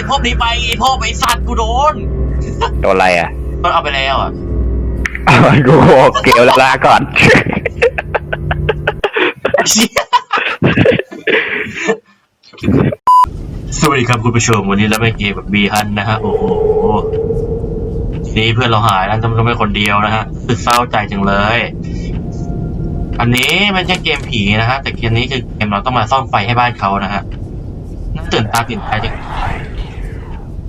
อ้พวกนี้ไปไอ้พวกไอ้สัตว์กูโดนโดนอะไรอะมันเอาไปแล้วอะกูเกลแล้วลาก่อน สวัสดีครับคุณผู้ชมวันนี้เราไม่เกมกับบีฮันนะฮะโอ้โหนี่เพื่อนเราหายแล้วทำไมเป็นคนเดียวนะฮะคือเศร้าใจจังเลย อันนี้ไม่ใช่เกมผีนะฮะแต่เกมนี้คือเกมเราต้องมาซ่อมไฟให้บ้านเขานะฮะน่าตื่นตาตื่นใจจัง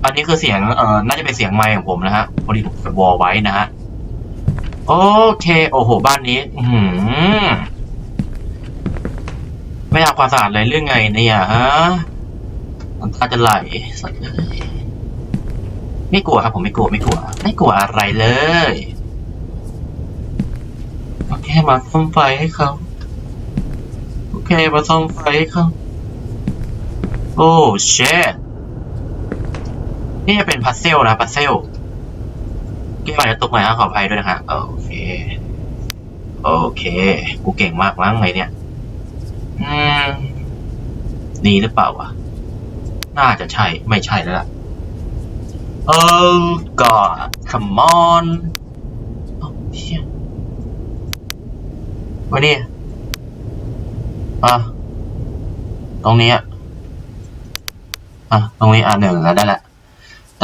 อันนี้คือเสียงเอ่อน่าจะเป็นเสียงไมค์ของผมนะฮะพอดีผมกดวอลไว้นะฮะโอเค โอ้โห บ้านนี้ อือหือไม่ทำความสะอาดเลยเรื่องไงเนี่ยฮะน้ำตาจะไหลสัตว์เลยไม่กลัวครับผมไม่กลัวไม่กลัว ไม่กลัวอะไรเลยโอเคมาซ่อมไฟให้เขาโอเคมาซ่อมไฟให้เขาโอ้เชด นี่จะเป็นพัซเซลนะพัซเซลเกี่ยวกับตกไหนอยนะขออภัยด้วยนะฮะโอเค โอเค กูเก่งมากมั้งไงเนี่ย อืมนี่หรือเปล่าวะ น่าจะใช่ ไม่ใช่แล้วล่ะ Oh God come on เอาเชี่ยวันนี้อะ ตรงนี้อะอะ ตรงนี้อะหนึ่งแล้วได้ละ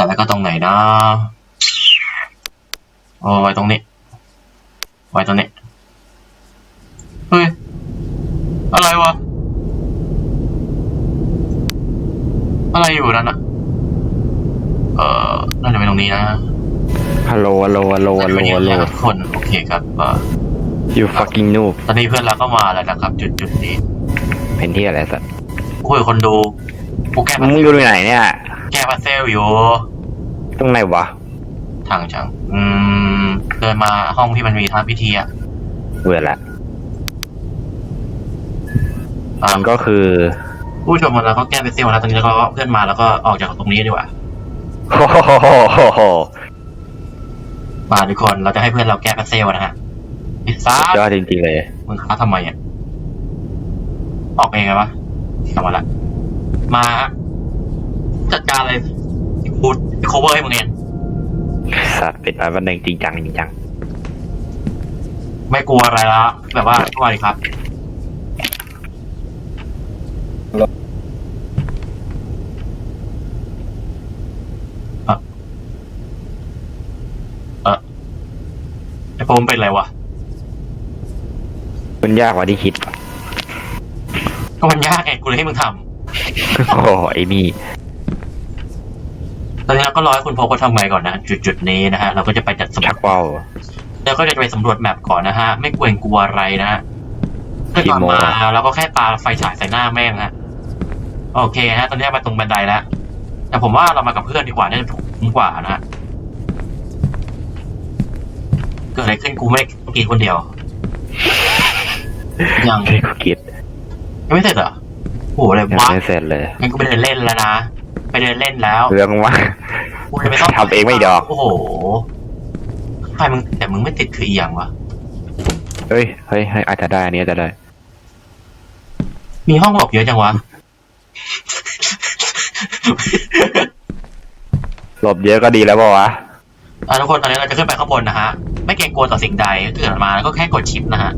ต่แล้วก็ตรงไหนนะโอ้ไว้ตรงนี้ ไว้ตรงนี้ เฮ้ย อะไรวะ อะไรอยู่นั่นอะเอ่อน่าจะเป็นตรงนี้นะฮัลโหลฮัลโหลฮัลโหลฮัลโหลน่าจะฮัลโหลเป็นอย่างนี้ทุกคน โอเคครับเอ่อ you fucking noob ตอนนี้เพื่อนเราก็มาแล้วนะครับ จุดจุดนี้ เป็นที่อะไรสัตว์กูคุยกับคนดูกูแก้มึงอยู่ที่ไหนเนี่ย แก้พัซเซลอยู่ ตรงไหนวะทางจัง อืม เดินมาห้องที่มันมีทำพิธีอะเบื่อละอ่ามันก็คือผู้ชมเราก็แก้พัซเซลแล้วตอนนี้เราก็เพื่อนมาแล้วก็ออกจากตรงนี้ดีกว่า โอ้โหมาทุกคนเราจะให้เพื่อนเราแก้พัซเซลนะฮะพิซซ่ายอดจริงๆเลย มึงค้าทำไมอะออกเองไงวะกลับมาละมา จัดการเลยกู cover ให้มึงเองสัตว์เป็นอะไรวันหนึ่งจริงจังจริงจังไม่กลัวอะไรละแบบว่าสวัสดีครับเอ่อเออไอโฟมเป็นอะไรวะมันยากกว่าที่คิดก็มันยากไงกูเลยให้มึงทโอ้โหไอ้นี่ำ ตอนนี้เราก็รอให้คุณพบว่าทำไงก่อนนะ จุดจุดๆนี้นะฮะ เราก็จะไปจัดสำรชัวจกเป้าเราก็จะไปสำรวจแมปก่อนนะฮะ ไม่กลัวกลัวอะไรนะฮะเพื่อก่อนกี่โมงมาเราก็แค่ปาไฟฉายใส่หน้าแม่งฮะ โอเคฮะ ตอนนี้มาตรงบันไดแล้ว แต่ผมว่าเรามากับเพื่อนดีกว่าน่าจะถูกกว่านะฮะ เกิดอะไรขึ้นกูไม่ได้เมื่อกี้คนเดียว ยัง ไม่กูคิดยังไม่เสร็จเหรอโอ้โหอะไรยังวะไม่เสร็จเลย งั้นกูไปเดินเล่นแล้วนะไป เดินเล่นแล้วเรื่องว่ากูจะไปซ่อมทำเองไม่ดอก โอ้โหไฟมึงแต่มึงไม่ติดคืออีหยังวะ เฮ้ยเฮ้ยเฮ้ยอาจจะได้อันนี้อาจจะได้ มีห้องหลบเยอะจังวะ หลบเยอะก็ดีแล้วเปล่าวะ อะทุกคนตอนนี้เราจะขึ้นไปข้างบนนะฮะ ไม่เกรงกลัวต่อสิ่งใดถ้าเกิดมาก็แค่กดชิปนะฮะ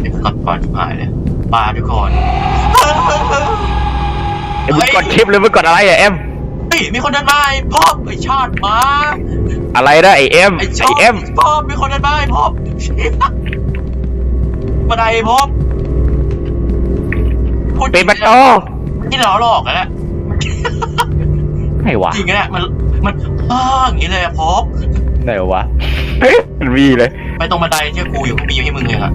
เดี๋ยวกดก่อนชิบหายเลยบาทุกคนไอ้ มึงกดชิปหรือมึงกดอะไรอะเอ็มเฮ้ยมีคนเดินมาไอ้พ่อไอ้ชาติมาอะไรนะไอเอ็มไอ้ชไออบเอ็มพ่อมีคนเดินมาไอ้พ่อมาไดพ่อพูดจเป็รินงประตูที่เราหลอกกันแหละไหนวะจริงกันแหละมันมันอ้าอย่างนี้เลยอะพ่อไหนวะเฮ้ยมันมีเลยไปตรงบันไดที่กูอยู่มีอยู่ให้มึงเองอะ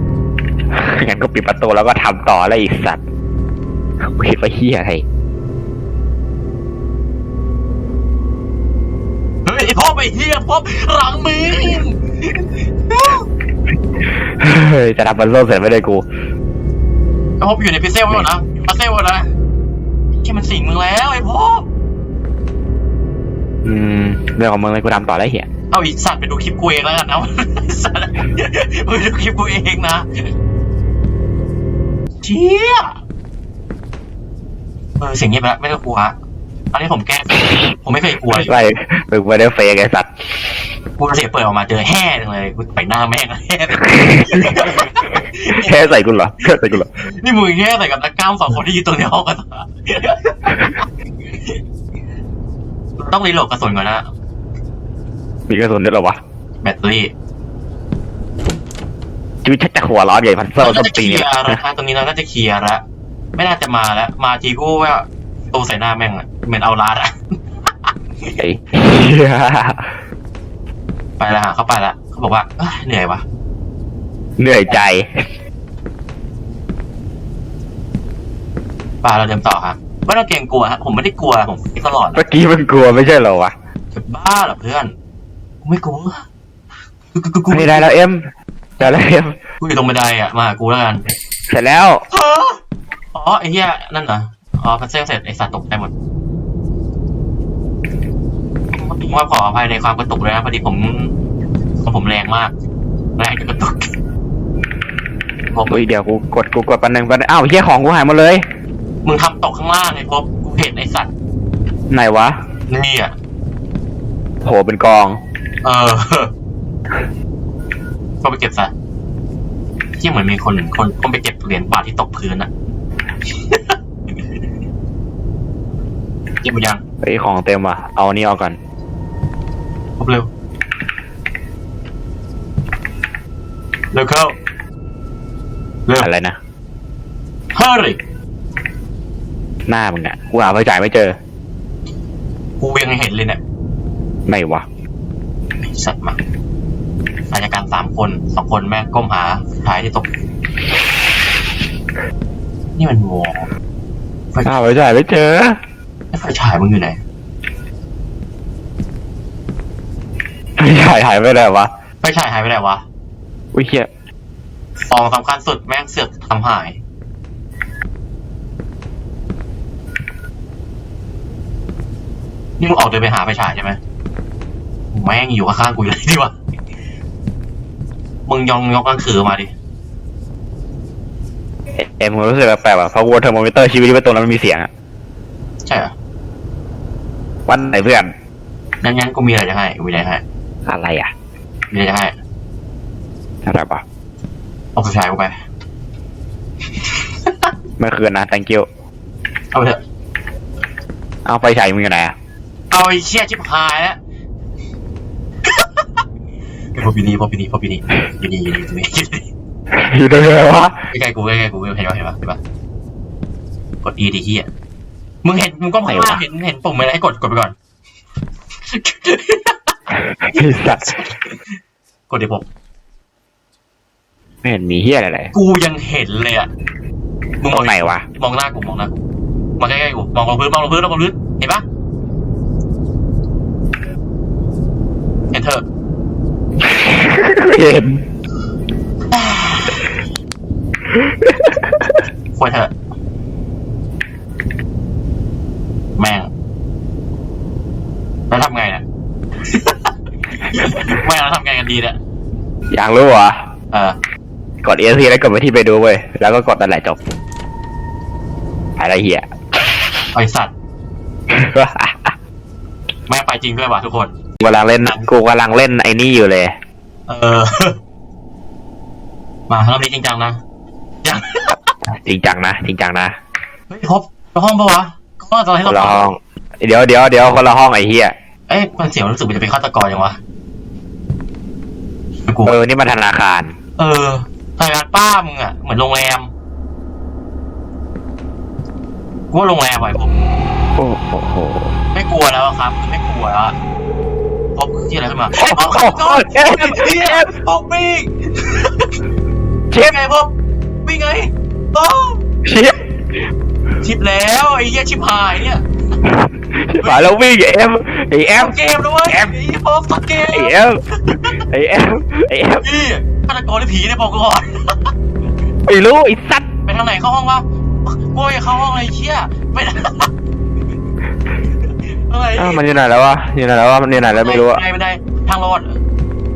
งั้นก็ปิดประตูแล้วก็ทำต่อแล้วอีกสัตว์กูเห็นว่าเฮียอะไร เฮียพ่อหลังมึงเฮ้ยจะทำมันโลดเสร็จไม่ได้กูไอ้พ่ออยู่ในพิเซลไว้ก่อนนะพิเซลก่อนนะแค่มันสิงมึงแล้วไอ้พ่ออืมเรื่องของมึงเลยกูทำต่อแล้วเฮียเอาอีสัตว์ไปดูคลิปกูเองแล้วกันนะสัตว์ไปดูคลิปกูเองนะเชี่ยเออเสียงเงียบไปแล้วไม่ต้องกลัว อนนี้ผมแก้ผมไม่เคยกลัวไม่มึงไม่ได้เฟกไอ้สัตว์กูเสียเปิดออกมาเจอแห่จังเลยกูไปหน้าแม่งแห่แค่ใส่กูเหรอแค่ใส่กูเหรอนี่มึงแห่ใส่กับนักกล้ามสองคนที่ยืนตรงในห้องกันต้องรีโหลดกระสุนก่อนนะมีกระสุนด้วยหรอวะแบตเตอรี่ชีวิตชักจะหัวร้อนใหญ่พันเซอร์ต้น่านจะเคตีเนี่ยยร์แล้วนะตรงนี้เราน่าจะเคลียร์แล้วไม่น่าจะมาแล้วมาทีกูว่า ตูใส่หน้าแม่งอะเหมือนเอาลาดอะไอ้ไปและฮะเขาไปละเขาบอกว่าเอ้ยเหนื่อยวะเหนื่อยใจไปเราเดินต่อครับไม่ต้องเกรงกลัวฮะผมไม่ได้กลัวผมคิดตลอดเมื่อกี้มันกลัวไม่ใช่เหรอวะจะบ้าเหรอเพื่อนกูไม่กลัวกูกูกูกูไม่ได้แล้วเอ็มได้แล้วเอ็มกูอยู่ตรงบันไดอะมาหากูแล้วกันเสร็จแล้ว อ๋อไอ้เหี้ยนั่นเหรอ อ๋อพัซเซลเสร็จไอ้สัตว์ตกใจหมดผมว่าขออภัยในความกระตุกเลยนะพอดีผมของผมแรงมาก แรงจนกระตุกผมอุ้ยเดี๋ยวกูกดกูกดปันหนึ่งปันงอ้าวเฮียของกูหายหมดเลย มึงทำตกข้างล่างไอ้พบกูเห็นไอ้สัตว์ไหนวะนี่อะโหเป็นกอง เออก็ไปเก็บซะที่เหมือนมีคนคนคนไปเก็บเหรียญบาทที่ตกพื้นอะเก็บหมดยังไอ้ยของเต็มว่ะ เอาอันนี้เอาก่อนพบเร็วเร็วเข้าเร็วอะไรนะ hurry หน้ามึงอะกูหาไฟฉายไม่เจอ กูยังเห็นเลยเนี่ยไหนวะไอ้สัตว์มาอาชญากรสามคนสองคนแม่งก้มหาท้ายที่ตก นี่มันวอลหาไฟฉายไม่เจอ ไอ้ไฟฉายมึงอยู่ไหนไฟฉายหายไปไหนวะไฟฉายหายไปไหนวะอุ้ยเฮียของสำคัญสุดแม่งเสือกทำหาย นี่มึงออกเดินไปหาไฟฉายใช่ไหมแม่งอยู่ข้างๆกูอยู่เลยดีวะมึงยองยกกังขือมาดิเอเอ็มรู้สึกแปลกๆว่ะเพราะวัวเทอร์โมมิเตอร์ชีวิตไว้ตรงนั้นมันมีเสียงอะใช่เหรอ วันไหนเพื่อน งั้นงั้นกูมีอะไรจะให้กูมีอะไรจะให้อะไรอะมีอะไรจะให้อะไรปะเอาไฟฉายกูไปเมื่อคืนนะ thank you เอาไปเถอะเอาไฟฉายมึงอยู่ไหนอะเอาไอ้เชี่ยชิบหายแล้วไอ้พอปีนี้พอปีนี้พอปีนี้ปีนี้ปีนี้ปีนี้อยู่ตรงไหนวะใกล้ๆกูใกล้ๆกูเห็นปะเห็นปะเห็นปะกด E ดิเฮีย มึงเห็นมึงก็ไม่ว่าเห็นเห็นปุ่มอะไรให้กดกดไปก่อน ไอ้สัตว์กดดิผมไม่เห็นมีเฮียอะไรเลยกูยังเห็นเลยอะมึงตรงไหนวะมองหน้ากูมองหน้ากูมองใกล้ๆกูมองลงพื้นมองลงพื้นมองลงพื้นเห็นปะเห็นเถอะไม่เห็นควรเถอะ แม่ง แล้วทำไงเนี่ย แม่งแล้วทำไงกัน ดีเนี่ยอยากรู้เหรอเออกด ESC แล้วกดไปที่ไปดูเว้ยแล้วก็กดนั่นแหละจบอะไรเหี้ยไอสัตว์แม่งไปจริงด้วยว่ะทุกคนกูกำลังเล่นกูกำลังเล่นไอ้นี่อยู่เลย เออ มารอบนี้จริงจังนะยังจริงจังนะจริงจังนะเฮ้ยครบห้องปะวะก็ตอนให้คนเราละห้อง เดี๋ยวเดี๋ยวเดี๋ยวคนละห้องไอ้เหี้ยเอ้ยมันเสียวรู้สึกมันจะเป็นฆาตกรยังวะ กูเออนี่มันธนาคาร เออทำงานป้ามึงอะ เหมือนโรงแรมกูว่าโรงแรมไว้ผมโอ้โหไม่กลัวแล้วอะครับคือไม่กลัวแล้วอะพบที่อะไรขึ้นมาโอ้โหเอาฆาตกรเอ็มเฮียพบวิ่งชิปไงพบวิ่งไงโอ้ชิปชิปแล้วไอ้เหี้ยชิปหายเนี่ย ชิปหายแล้ววิ่งไอ้เอ็มไอ้เอ็มเกมด้วยแอมไอ้พบสักเกมไอ้เอ็มไอ้เอ็มไอ้เอ็มพี่ฆาตกรหรือผีเนี่ยบอกกูก่อนไม่รู้ไอ้สัตว์ไปทางไหนเข้าห้องวะโอ้ยเข้าห้องอะไรเชี่ยไปทางอะไรอ้าวมันอยู่ไหนแล้ววะอยู่ไหนแล้ววะมันอยู่ไหนแล้วไม่รู้อะบันไดบันไดทางรอด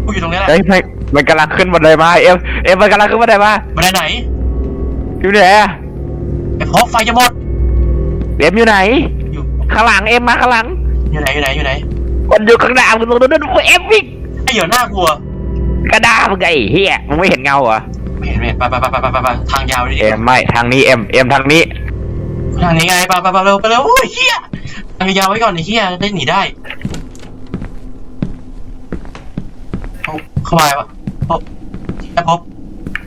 กูอยู่ตรงนี้แหละเฮ้ยไม่มันกำลังขึ้นบันไดมาเอ็มเอ็มมันกำลังขึ้นบันไดมาบันไดไหนอยู่ไหนอะไอ้พบไฟจะหมดเอ็มอยู่ไหนอยู่ ข้างหลังเอ็มมาข้างหลัง อยู่ไหนอยู่ไหนอยู่ไหนมันอยู่ข้างหน้ามึงตรงนั้นมึงเอ็มวิ่งไอ้เหี้ยน่ากลัวกระดามึงไงไอ้เฮียมึงไม่เห็นเงาเหรอไม่เห็นไม่เห็นไปไปไปไปไปไปทางยาวดิเอ็มไม่ทางนี้เอ็มเอ็มทางนี้ทางนี้ไงไปไปไปเร็วไปเร็วโอ้ยเฮียทางยาวไว้ก่อนไอ้เฮียได้หนีได้เอาเข้ามาวะพบแค่พบ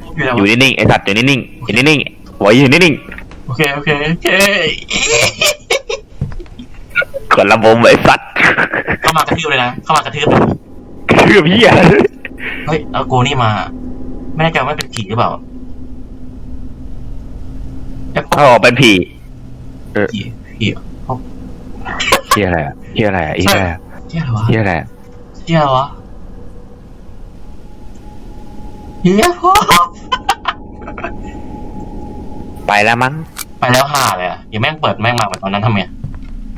พบอยู่แล้วอยู่นิ่งๆไอสัตว์อยู่นิ่งๆอยู่นิ่งๆหัวอยู่นิ่งโอเคโอเคโอเค ๆคนละมุมไอสัตว์เข้ามากระทืบเลยนะ เข้ามากระทืบเลยคือพี่อะเฮ้ยแล้วกูนี่มา ไม่แน่ใจว่ามันเป็นผีหรือเปล่าไอ้พโอ้เป็นผีผีผีพบเฮียอะไรอะเฮียอะไรอะเฮียอะไรอะเฮียอะไรวะเฮียอะไรอะเฮียอะไรวะเฮียพบไปแล้วมั้งไปแล้วห่าเลยอะอย่าแม่งเปิดแม่งมาเหมือนตอนนั้นทำไง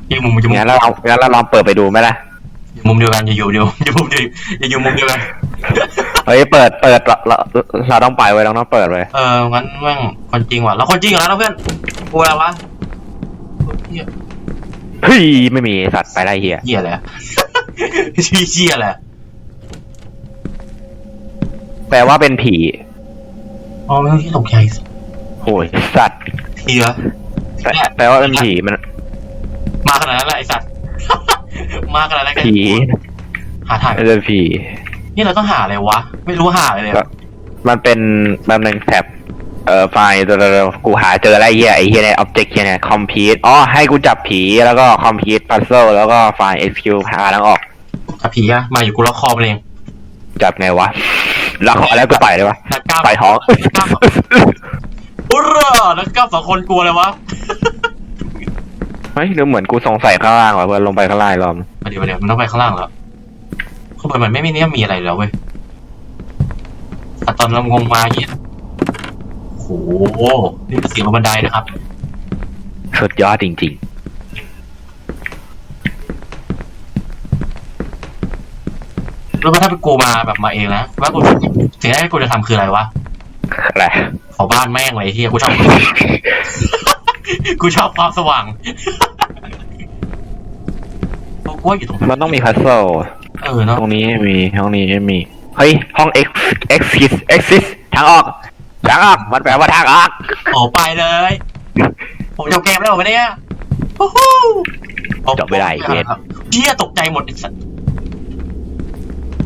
อย่ามุมอย่ามุมงั้นเราเอางั้นเราลองเปิดไปดูไหมล่ะ อย่ามุมเดียวกันอย่าอยู่เดียวอย่ามุมเดียวอย่าอยู่มุมเดียวกันเฮ้ยเปิดเปิดเราเราเราต้องไปไว้ยเราต้องเปิดไว้ยเอองั้นแม่งคนจริงว่ะเราคนจริงเหรอนะเพื่อนกลัวอะไรวะเฮียเฮ้ยไม่มีไอ้สัตว์ไปไล่เฮียเฮียอะไรอะชี้เฮียอะไรอะแปลว่าเป็นผีอ๋อไม่ต้องที่ตกใจโอ้ยสัตว์ทีวะแปลแปลว่าเป็นผีมัน มาขนาดนั้นแหละไอสัตว์ มาขนาดนั้นกันผีหาถ่ายเป็นผีนี่เราต้องหาอะไรวะ ไม่รู้หาอะไรเลยอะมันเป็นแบบหนึ่งแท็บเอ่อไฟล์ตัวเดียวกูหาเจอแล้วไอ้เหี้ยไอ้เหี้ยใน object เหี้ยเนี่ย complete อ๋อให้กูจับผีแล้วก็ complete puzzle แล้วก็ไฟล์ execute หาแล้วออกกับผีอะมาอยู่กูล็อกคอมันเองจับไงวะแล้วขอแล้วกูไปเลยวะนักกล้ามไปท้องกล้ามอุรนักกล้ามสองคนกลัวเลยวะ เฮ้ยดูเหมือนกูสงสัยข้างล่างว่ะเพื่อนลงไปข้างล่างอีกรอบมาเดี๋ยวมาเดี๋ยวมันต้องไปข้างล่างแล้วข้างบนมันไม่มีเนี่ยมีอะไรแล้วเว้ยแต่ตอนเรางงมาอย่างเงี้ยโอ้โหนี่คือเสียงบนบันไดนะครับสุดยอดจริงแล้วถ้าเป็นกูมาแบบมาเองนะว่ากูสิ่งแรกที่กูจะทำคืออะไรวะๆอะไรขอบ้านแม่งเลยที่กูชอบ กูชอบความสว่างเพราะกูว่าอยู่ตรงมันต้องมี puzzle เออเนาะตรงนี้ไม่มีห้องนี้ไม่มีเฮ้ยห้อง x exit exit ทางออกทางออกมันแปลว่าทางออกโอ้ไปเลย ผมจบเกมแล้วเหรอวะเนี่ยโอ้โหจบไม่ได้เกมเชี่ยตกใจหมดไอ้สัส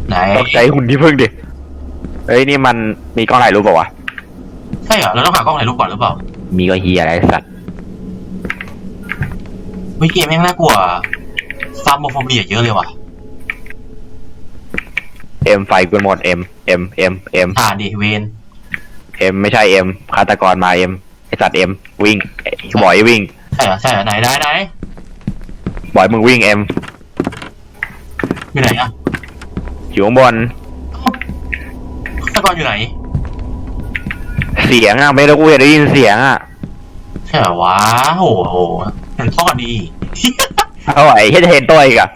ไหนตกใจหุ่นที่พึ่งดิเฮ้ยนี่มันมีกล้องถ่ายรูปเปล่าวะใช่เหรอเราต้องหากล้องถ่ายรูปก่อนหรือเปล่ามีก็เฮียอะไรสัตว์ เฮ้ยเกมแม่งน่ากลัวฟาร์มโมโฟเบียเยอะเลยว่ะเอ็มไฟกูหมดเอ็มเอ็มเอ็มเอ็มผ่านดิเวนเอ็มไม่ใช่เอ็มฆาตกรมาเอ็มไอสัตว์เอ็มวิ่งไอ้บอยวิ่งใช่เหรอใช่เหรอไหนไหนไหนบอยมึงวิ่งเอ็มอยู่ไหนอะอยู่ข้างบนฆาตกรอยู่ไหน เสียงอะไม่ได้กูเห็นได้ยินเสียงอะใช่เหรอวะโอ้โหเห็นท่อดี เอาไอ้เหี้ยจะเห็นตัวอีกอะ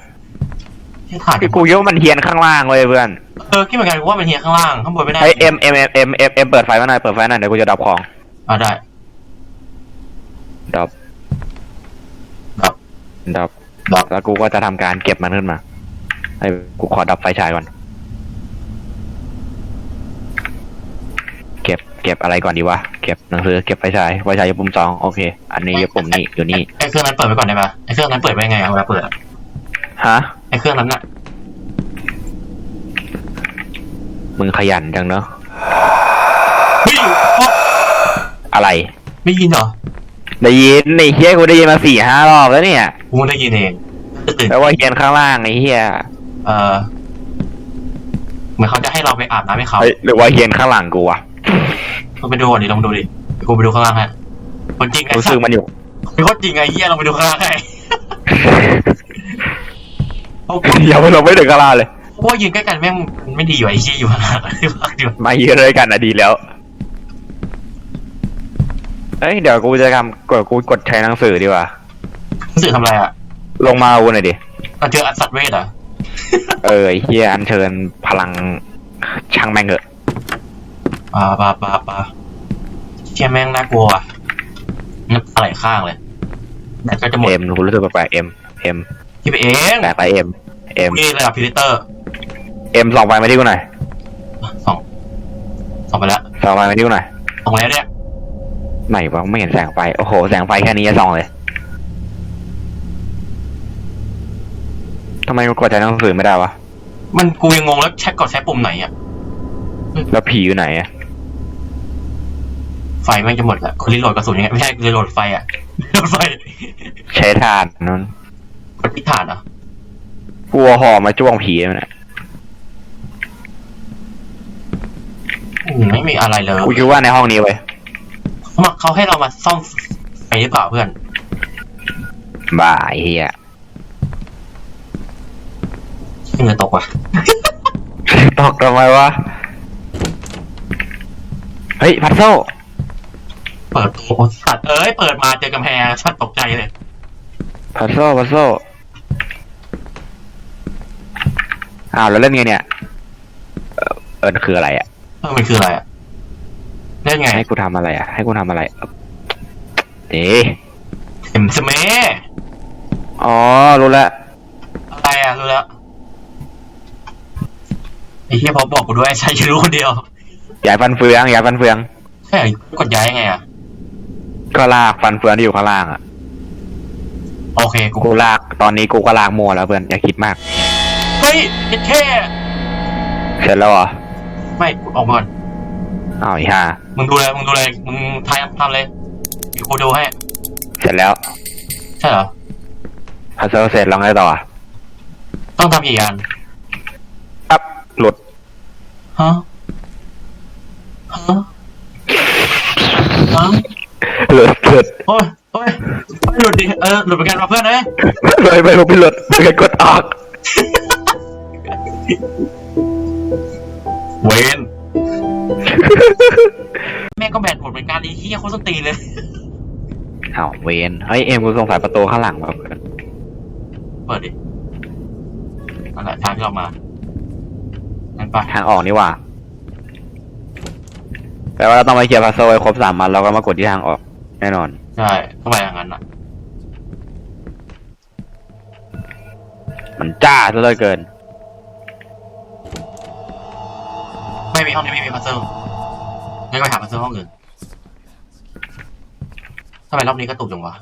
ที่ถ่ายคือกูคิดว่ามันเฮียนข้างล่างเลยเพื่อนเออคิดเหมือนกันว่ามันเฮียข้างล่างข้างบนไม่ได้ไอเอ็มเอ็มเอ็มเอ็มเอ็มเอ็มเปิดไฟมาหน่อยเปิดไฟหน่อยเดี๋ยวกูจะดับของอ่าได้ดับดับดับดับแล้วกูก็จะทำการเก็บมันขึ้นมาให้กูขอดับไฟฉายก่อน เก็บเก็บอะไรก่อนดีวะ เก็บหนังสือ เก็บไฟฉายไฟฉายอยู่ปุ่มสองโอเค อันนี้อยู่ปุ่มนี้อยู่นี่ไอ้เครื่องนั้นเปิดไว้ก่อนได้ปะไอ้เครื่องนั้นเปิดไว้ไงอะเวลาเปิดอะฮะ ไอ้เครื่องนั้นน่ะมึงขยันจังเนอะเฮ้ยพ่ออะไร ไม่ยินเหรอได้ยินไอ้เฮียกูได้ยินมาสี่ห้ารอบแล้วเนี่ยกูได้ยินเองตื่นแปลว่าเฮียนข้างล่างไอ้เฮียเออเหมือนเขาจะให้เราไปอาบน้ำให้เขาเฮ้ยหรือว่าเฮียนข้างหลังกูวะ ลองไปดูก่อนดิลองดูดิเดี๋ยวกูไปดูข้างล่างฮะคนจริงไงรู้สึกมันอยู่เป็นคนจริงไงเฮียลองไปดูข้างล่างให้เพราะกูอย่าไปลงไม่ถึงข้างล่างเลยเพราะว่ายืนใกล้กันแม่งมันไม่ดีอยู่ไอ้เฮียอยู่ข้างล่างที่พักอยู่มาเยอะเลยกันอะดีแล้วเอ้ยเดี๋ยวกูจะทำกดกูกดใช้หนังสือดีกว่า รู้สึกทำอะไรอะลงมาเอาหน่อยดิเราเจออัศวเวทเหรอะเออไอ้เฮียอัญเชิญพลังช่างแม่งเถอะ ปาปาปาปาเชี่ยแม่งน่ากลัวว่ะนับอะไรข้างเลยแบตก็จะหมดเอ็มกูรู้สึกแปลกๆเอ็มเอ็มคิดไปเองแปลกไปเอ็มเอ็มนี่ระดับพิลิเตอร์เอ็มส่องไฟมาที่กูหน่อยสองสองไปแล้วส่องไฟมาที่กูหน่อยสองแล้วเนี่ยไหนวะไม่เห็นแสงไฟโอ้โหแสงไฟแค่นี้จะส่องเลยทำไมกูกดใช้หนังสือไม่ได้วะมันกูยังงงแล้วใช้กดใช้ปุ่มไหนอะแล้วผีอยู่ไหนอะ ไฟแม่งจะหมดแล้วกดรีโหลดกระสุนยังไงไม่ใช่รีโหลดไฟอะรีโหลดไฟใช้ถ่านนั่นกดพิฐานเหรอะกลัวห่อมาจ้วงผีมันอะไม่มีอะไรเลยกูคิดว่าในห้องนี้เว้ยเขามาเขาให้เรามาซ่อมไฟหรือเปล่าเพื่อนบ้าไอ้เฮียเหงื่อตกว่ะ ตกทำไมวะ เฮ้ย พัดโซ่ เปิดตัวโอ้สัตว์เอ้ย เปิดมาเจอกำแพงชัดตกใจเลย พัดโซ่พัดโซ่อ้าวแล้วเล่นไงเนี่ย เออเออคืออะไรอะ เออมันคืออะไรอะเล่นไงให้กูทำอะไรอะ ให้กูทำอะไรเอ่อเอ๊ะเห็นสเมอ๋อ รู้แล้วอะไรอะรู้แล้วไอ้เหี้ยพอบอกกูด้วยใช้แค่รู้คนเดียวย้ายฟันเฟืองย้ายฟันเฟือง ใช่กดย้ายยังไงอะ ก็ลากฟันเฟืองที่อยู่ข้างล่างอะ โอเคกูกูลาก ตอนนี้กูก็ลากมัวแล้วเพื่อนอย่าคิดมาก เฮ้ยเอ็ดแค่ เสร็จแล้วเหรอไม่กูออกมาก่อนอ้าวอีห่ามึงดูเลยมึงดูเลยมึงทายทำเลยเดี๋ยวกูดูให้ เสร็จแล้วใช่เหรอ พัซเซิลเสร็จแล้วไงต่ออะต้องทำกี่อันปั๊บหลุดฮะฮะฮะ หลุดหลุดโอ้ยโอ้ยไม่หลุดดิ เออ หลุดเหมือนกันมาเพื่อนเอ้ยเลยไม่รู้พี่หลุดเพื่อนกดออกเวนแม่งก็แบตหมดเหมือนกันไอ้เหี้ยโคตรส้นตีนเลย อ้าวเวนเฮ้ยเอ็มกูสงสัยประตูข้างหลังว่ะเพื่อนเปิดดินั่นแหละทางที่เรามานั่นไปทางออกนี่หว่าแปลว่าเราต้องไปเคลียร์พัซเซิลให้ครบสามมันแล้วก็มากดที่ทางออก แน่นอน ใช่ต้องไปอย่างนั้นอะ มันจ้าซะเหลือเกิน ไม่มีห้องนี้ไม่มีพัซเซิลงั้นก็ไปหาพัซเซิลห้องอื่นทำไมรอบนี้กระตุกจังวะ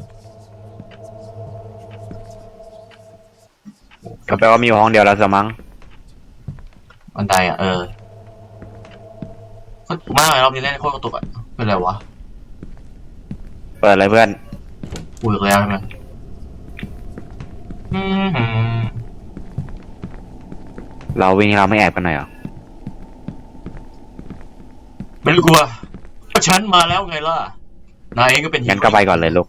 ก็แปลว่ามีอยู่ห้องเดียวแล้วสมั้งบันไดอะเออก็ถูกมากเลยรอบนี้เล่นโคตรกระตุกอะเป็นไรวะ เปิดเลยเพื่อนกูอีกแล้วใช่ไหมอืมหืมเราวิ่งเราไม่แอบกันหน่อยเหรอไม่ต้องกลัวเพราะฉันมาแล้วไงล่ะ นายเองก็เป็นฮีงั้นโร่ก็ไปก่อนเลยลูก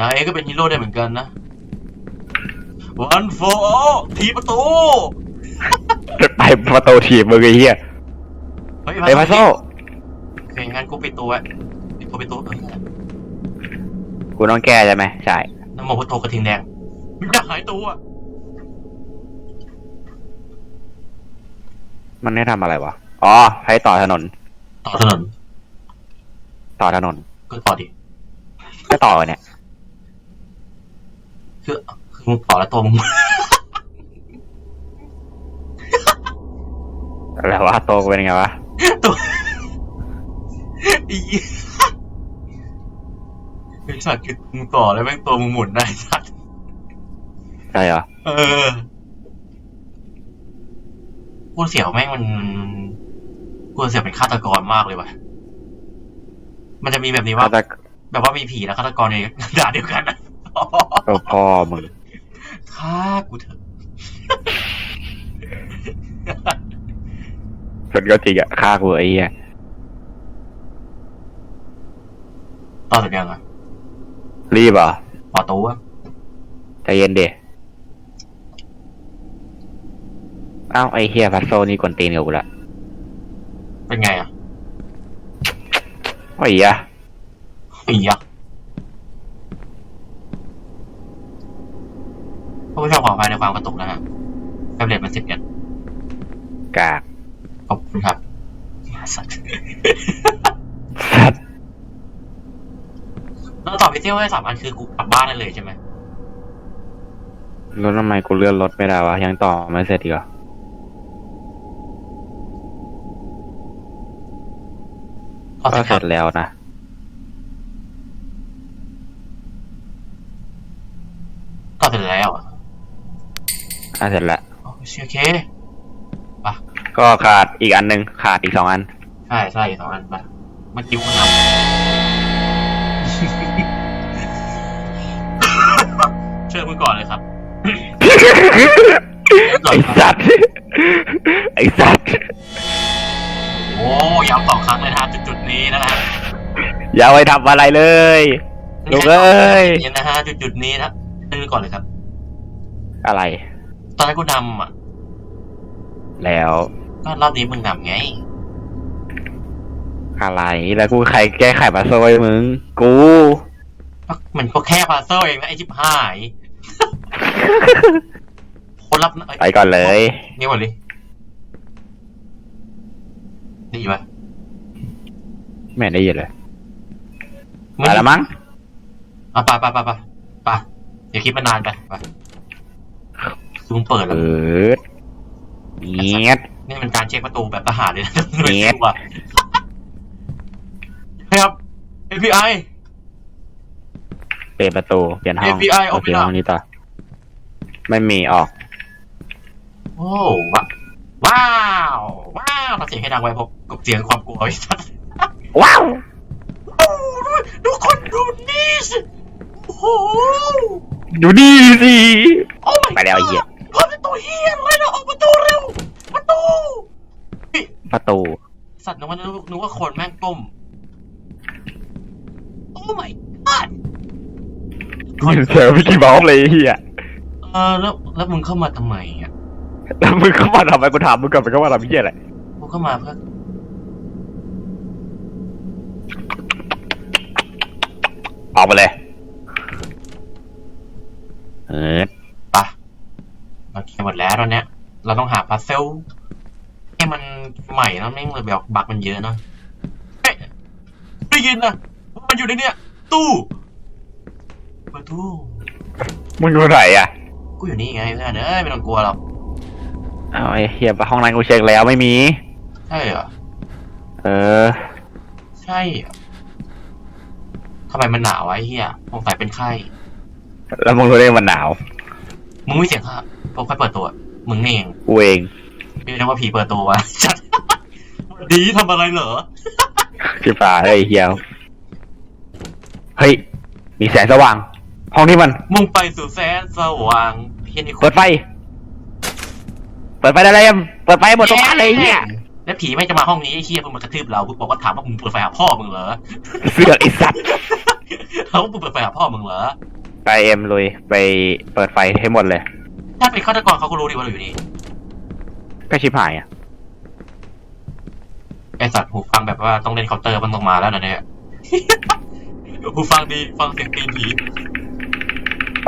นายเองก็เป็นฮีโร่ได้เหมือนกันนะวันโฟทีประตู ไปประตูถีบมือไอ้เหี้ยเฮ้ยไอ้พัซเซิลโอเคงั้นกูปิดตัวไว้ปิดตัวปิดตัวเออ กูต้องแก้ใช่ไหมใช่น้ำโมพุทโธกระทิงแดงมันจะหายตัวมันให้ทำอะไรวะอ๋อให้ต่อถนน ต่อถนนต่อถนนก็ต่อดิก็ต่อเนี่ยคือคือมึงต่อแล้วตัวมึงแล้วว่าโตกูเป็นไงวะตัวอี ไอ้สัตว์คือมึงต่อแล้วแม่งตัวมึงหมุนได้สัตว์ใช่เหรอเออกูเสียวแม่งมันกูเสียวเป็นฆาตกรมากเลยว่ะมันจะมีแบบนี้ว่า แต่แบบว่ามีผีและฆาตกรในด่านเดียวกันนะเออพ่อมึงฆ่ากูเถอะจนก็จริงอะฆ่ากูไอ้เหี้ยต่อเสร็จยังอะ รีบเหรอต่อตู้อะใจเย็นเดอ้าวไอ้เฮียพัซโซนี่กวนตีนกับกูละเป็นไงอะโอ้ยอะอียักษ์ผู้ชมขออภัยในความกระตุกนะฮะแท็บเล็ตมันสิบเอ็ดกากขอบคุณครับสัตว์ สัตว์ แล้วต่อไป ไป เที่ยวแค่สามอันคือกูกลับบ้านได้เลยใช่ไหมรถทำไมกูเลื่อนรถไม่ได้วะ ยังต่อไม่เสร็จอีกเหรอก็ก็เสร็จเสร็จแล้วนะก็เสร็จแล้วอะอะเสร็จแล้วโอเคโอเค ก็ขาดอีกอันหนึ่งขาดอีกสองอัน ใช่ใช่สองอันไปเมื่อกี้กูนำ เชิญมึงก่อนเลยครับ ไอสัตว์ไอสัตว์โอ้ย้ำสองครั้งเลยนะฮะจุดๆนี้นะฮะอย่าไปทำอะไรเลยลูกเอ้ยนี่นะฮะจุดๆนี้นะเชิญมึงก่อนเลยครับ อะไร ตอนแรกกูนำอะแล้วก็รอบนี้มึงนำไง อะไรแล้วกูใครแก้ไขมาโซยมึง กูก็มันก็แค่พาเซลเองนะไอชิบหาย คนรับเอ้ยไปก่อนเลยนี่ก่อนดิได้ยินไหมไม่ได้ยินเลยมึไปแล้วมั้งอะไปไปไปไปไปเดี๋ยวคลิปมันนานไปไปคือมึงเปิดเอแล้วอเงียดนี่มันการเช็คประตูแบบทหารเลยนะเนี๊ยบว่ะครับ API เปิดประตูเปลี่ยนห้อง FBI โอเค open up ห้องนี้ต่อ ไม่มีออก โอ้ว้าว้าว ว้าวทำเสียงให้ดังไว้พบกับเสียงความกลัวไอ้สัสว้าวโอ้ดูดูคนดูนี่สิโอ้โหดูดีสิโอ้ my ไปแล้วไอ้เหี้ยเปิดประตูเฮียอะไรนะออกประตูเร็วประตู ประตู สัตว์นึกว่านึกว่าคนแม่งก้มโอ้ my god เจอพี่กี้เมาส์เลยไอ้เฮีย เออแล้วแล้วมึงเข้ามาทำไมอะแล้วมึงเข้ามาทำไมกูถามมึงก่อนมึงเข้ามาทำเฮียอะไรมึงเข้ามาเพื่อออกไปเลยเออปะเราเคลียร์หมดแล้วตอนเนี้ย เราต้องหาพัซเซลให้มันใหม่แล้วแม่งเลยแบบบักมันเยอะเนอะเฮ้ยได้ยินนะว่ามันอยู่ในเนี้ยตู้ประตูมึงอยู่ไหนอะ กูอยู่นี่ไงเพื่อนเอ้ยไม่ต้องกลัวหรอกเอาไอ้เฮียไปห้องนั้นกูเช็คแล้วไม่มี ใช่เหรอเออ ใช่เหรอทำไมมันหนาววะไอ้เฮียสงสัยเป็นไข้แล้วมึงรู้ได้มันหนาวมึงไม่เสียงค่ะพอใครเปิดตัว มึงนี่เองกูเองไม่รู้ว่าผีเปิดตัววะจัดวันดีทำอะไรเหรอที่ป่าไอ้เฮียเฮ้ยมีแสงสว่าง ห้องนี้มัน มุ่งไปสู่แสนสว่างเพียงในเปิดไฟ เปิดไฟได้เลยเปิดไฟหมดทุกบ้านเลยไอ้เฮียแล้วผีไม่จะมาห้องนี้ไอ้เฮียเพิ่งมากระทืบเราเพิ่งบอกว่าถามว่ามึงเปิดไฟหาพ่อมึงเหรอเสือกไอ้สัตว์เขาว่ามึงเปิดไฟหาพ่อมึงเหรอไปเอ็มลุยไปเปิดไฟให้หมดเลย ถ้าเป็นฆาตกรเขาก็รู้ดีว่าเราอยู่นี่ก็ชิบหายอะไอสัตว์หูฟังแบบว่าต้องเล่นเคาน์เตอร์มันต้องมาแล้วนะเนี่ย หูฟังดีฟังเสียงตีนผี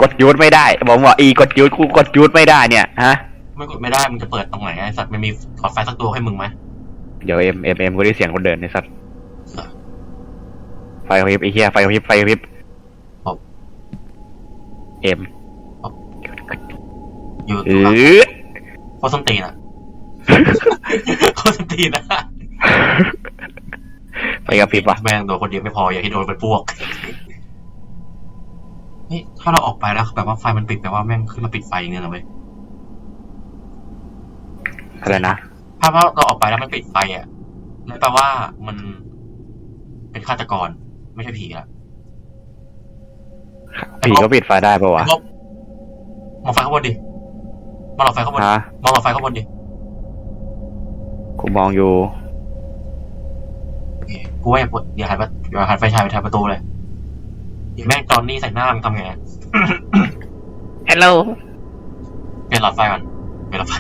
กดยูทไม่ได้บอกว่าอีกดยูทกูกดยูทไม่ได้เนี่ยฮะไม่กดไม่ได้มึงจะเปิดตรงไหนไอสัตว์มันมีถอดไฟสักตัวให้มึงไหมเดี๋ยวเอ็มเอ็มเอ็มกูได้เสียงคนเดินในสัตว์ไฟกระพริบไอ้เหี้ยไฟกระพริบไฟกระพริบครับเอ็มอยู่เอตัวหลังอโคตรส้นตีนอะโคตรส้นตีนอะไฟกระพริบว่ะแม่งโดนคนเดียวไม่พออยากให้โดนเป็นพวก เฮ้ยถ้าเราออกไปแล้วแบบว่าไฟมันปิดแปลว่าแม่งขึ้นมาปิดไฟอย่างเงี้ยเหรอเว้ยอะไรนะถ้าว่าเราออกไปแล้วมันปิดไฟอะนั่นแปลว่ามันเป็นฆาตกร ไม่ใช่ผีละผีก็ปิดไฟได้ปะวะไอ้พวกมองไฟข้างบนดิมองหลอดไฟข้างบนฮะมองหลอดไฟข้างบนดิกูมองอยู่โอเคกูว่าอย่าเปิดอย่าหันประอย่าหันไฟฉายไปทางประตูเลย เดี๋ยวแม่งตอนนี้ใส่หน้ามึงทำไงฮัลโหลเปลี่ยนหลอดไฟก่อนเปลี่ยนหลอดไฟ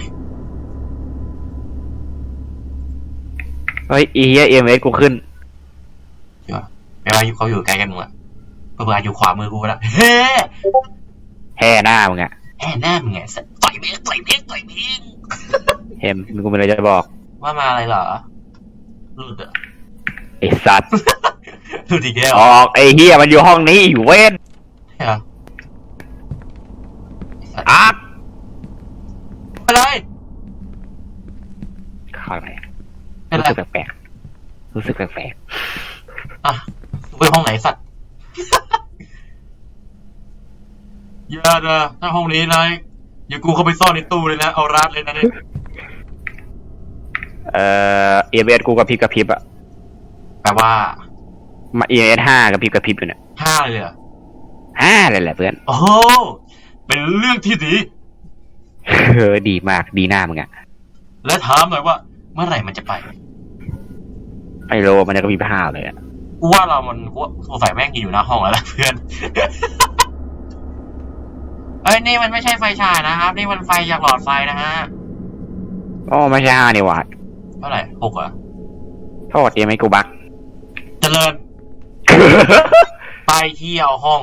เฮ้ยอีเหี้ยเอ็มเอสกูขึ้นเดี๋ยวไม่ว่าเขาอยู่ใกล้กันมึงละเพื่อนอยู่ขวามือกูแล้วเฮ้แห่หน้ามึงอะแห่หน้ามึงไงสัตว์ต่อยเมฆต่อยเมฆต่อยเมฆเอ็มมึงกูมีอะไรจะบอก ว่ามาอะไรเหรอหลุดเหรอไอ้สัตว์ ดูดีแก้วออกไอ้เฮียมันอยู่ห้องนี้อยู่เว้นใช่เหรออะอะไรเข้าไปเป็นรู้ไรสึกแปลกๆรู้สึกแปลกอะไปห้องไหนสัตว์ อย่านะถ้าห้องนี้นายอย่ากูเข้าไปซ่อนในตู้เลยนะเอารัดเลยนะเนี่ยๆเอ่อเอเกูกับพริบกับพริบอะแปลว่า มาเอเอห้ากับพริบกับพริบอยู่เนี่ยห้าเลยเหรอห้าเลยแหละเพื่อน โอ้โหเป็นเรื่องที่ดี เออดีมากดีหน้ามึงอะและถามหน่อยว่า เมื่อไหร่มันจะไปไอโรมันจะก็มีห้าเลยอะกูว่าเรามันกูว่าสงสัยแม่งกินอยู่หน้าห้องแล้วล่ะเพื่อน เอ้ยนี่มันไม่ใช่ไฟฉายนะครับ นี่มันไฟจากหลอดไฟนะฮะโอ้ไม่ใช่ห้านี่หว่าเท่าไหร่หกเหรอโทษเอไม่กูบักเจริญ ไปเที่ยวห้อง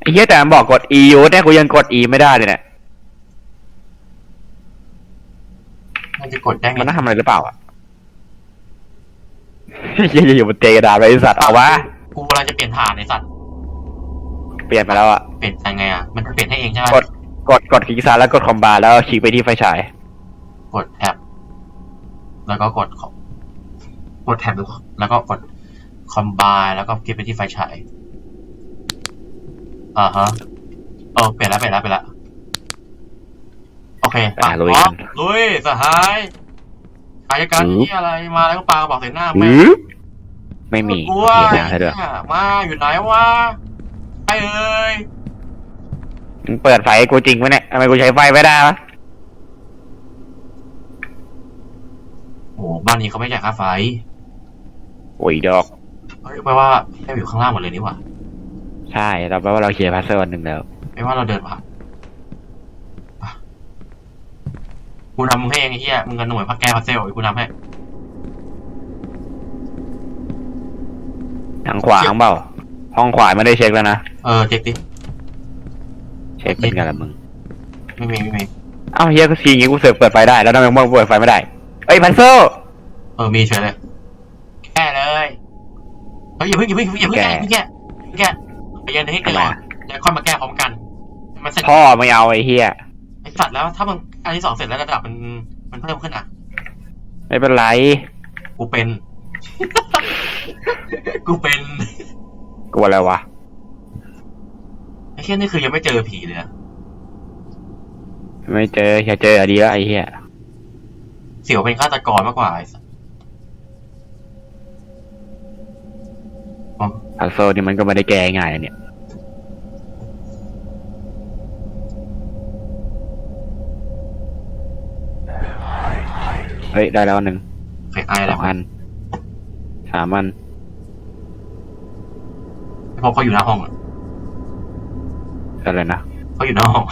ไอ้เหี้ยแต่มันบอกกด E อยู่เนี่ยกูยังกด E ไม่ได้เลยเนี่ยมันจะกดได้ไงมันต้องทำอะไรหรือเปล่าอะเหี้ยอยู่บนเตียงกระดาษไอ้สัตว์เอาวะกูกำลังจะเปลี่ยนฐานในสัตว์ เปลี่ยนมาแล้วอะ เปลี่ยนยังไงอะ มันเปลี่ยนให้เองใช่ไหมกด กด กดคลิกซ้ายแล้วกดคอมบาร์แล้วคลิกไปที่ไฟฉาย กดแท็บแล้วก็กด com- กดแท็บแล้วก็กด คอมบายแล้วก็คลิกไปที่ไฟฉาย อ่าฮะเออเปลี่ยนแล้วเปลี่ยนแล้วเปลี่ยนแล้วโอเคอะลุยพร้อกัมนลุยสหายอายการอืมที่อะไรมาแล้วก็ปากระบอกใส่หน้าหืแม่อไม่มีกลัโอวเคไอ้นะเธอด้วยเหี้ยมาอยู่ไหนวะไปเอ้ยมึงเปิดไฟให้กูจริงไหมเนี่ยทำไมกูใช้ไฟไม่ได้วะโอ้บ้านนี้เขาไม่จ่ายค่าไฟโอ้ยดอกเฮ้ย แปลว่าแค่อยู่ข้างล่างหมดเลยนี่หว่าใช่ เราแปลว่าเราเคลียร์พัซเซิลอันหนึ่งแล้ว ไม่ว่าเราเดินผ่านอะกูทำมึงให้เองไอ้เหี้ยมึงกันหน่วยพักแก้พัซเซลไอ้กูทำให้ ทางขวาเปล่า ห้องขวาไม่ได้เช็คแล้วนะ เออเจ๊กดิ เช็คเป็นกันละมึง ไม่มีไม่มี เอ้าเฮียก็ทีงี้กูเสือกเปิดไฟได้ แล้วทำไมมึงเปิดไฟไม่ได้ เอ้ยพัซเซิลเออมีเฉยเลยแก้เลย เฮ้ยอย่าเพิ่งอย่าเพิ่งอย่าเพิ่งแก้อย่าเพิ่งแก้อย่าเพิ่งแก้ไปยันให้แก้ก่อนเดี๋ยวค่อยมาแก้พร้อมกันให้มันเสร็จพ่อไม่เอาไอ้เฮียไอ้สัตว์แล้ว ถ้ามึงอันที่สองเสร็จแล้วระดับมันมันเพิ่มขึ้นอะ ไม่เป็นไร กูเป็น กูเป็นกลัวอะไรวะไอ้เหี้ยนี่คือยังไม่เจอผีเลยนะไม่เจออย่าเจออะดีแล้วไอ้เฮียเสี่ยวเป็นฆาตกรมากกว่าไอ้สัตว์ พัซเซิลนี่มันก็ไม่ได้แก้ง่ายนะเนี่ย เฮ้ย ได้แล้วอันหนึ่งใครไอ้สแล้อวงอันสามอัน เพราะเขาอยู่หน้าห้องอะอะไรนะ เขาอยู่หน้าห้อง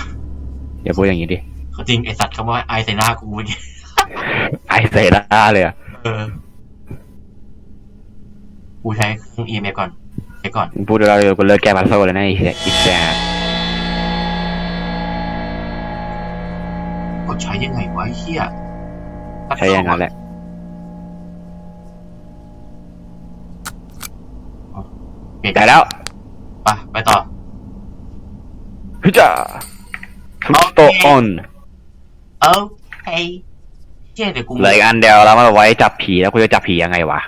อย่าพูดอย่างนี้ดิ เขาจริงไอสัตว์เขาว่าไอใส่หน้ากูเมื่อกี้ไอเซด้าเลยอะเออกูใช้เครื่อง EMF ก่อน ใช้ก่อนมึงพูดแล้วกูเลิกแก้พัซเซิลเลยนะไอ้เหี้ยอีแซดกดใช้ยังไงวะไอ้เหี้ยใช้อย่างนั้นแหละ เปลี่ยนได้แล้วไปไปต่อ ฮึจ้าทุกโตออนเออเฮ้ยเชี่ยเดี๋ยวกูเหลืออีกอันเดียวแล้วมาไว้จับผีแล้วกูจะจับผียังไงวะ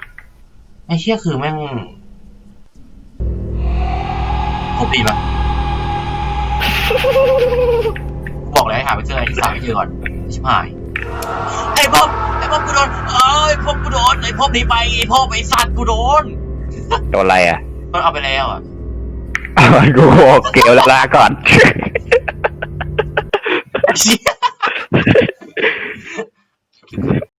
ไอ้เชี่ยคือแม่ง เอาตีปะบอกเลยให้หาไปเจอไอ้สาวไม่เจอก่อนชิบหายไอ้พบไอ้พบกูโดนเอ้ยพบกูโดนไอ้พบหนีไปไอ้พบไอ้สัตว์กูโดนโดนอะไรอะมันเอาไปแล้วอะมันกูโอเคลแล้วลาก่อน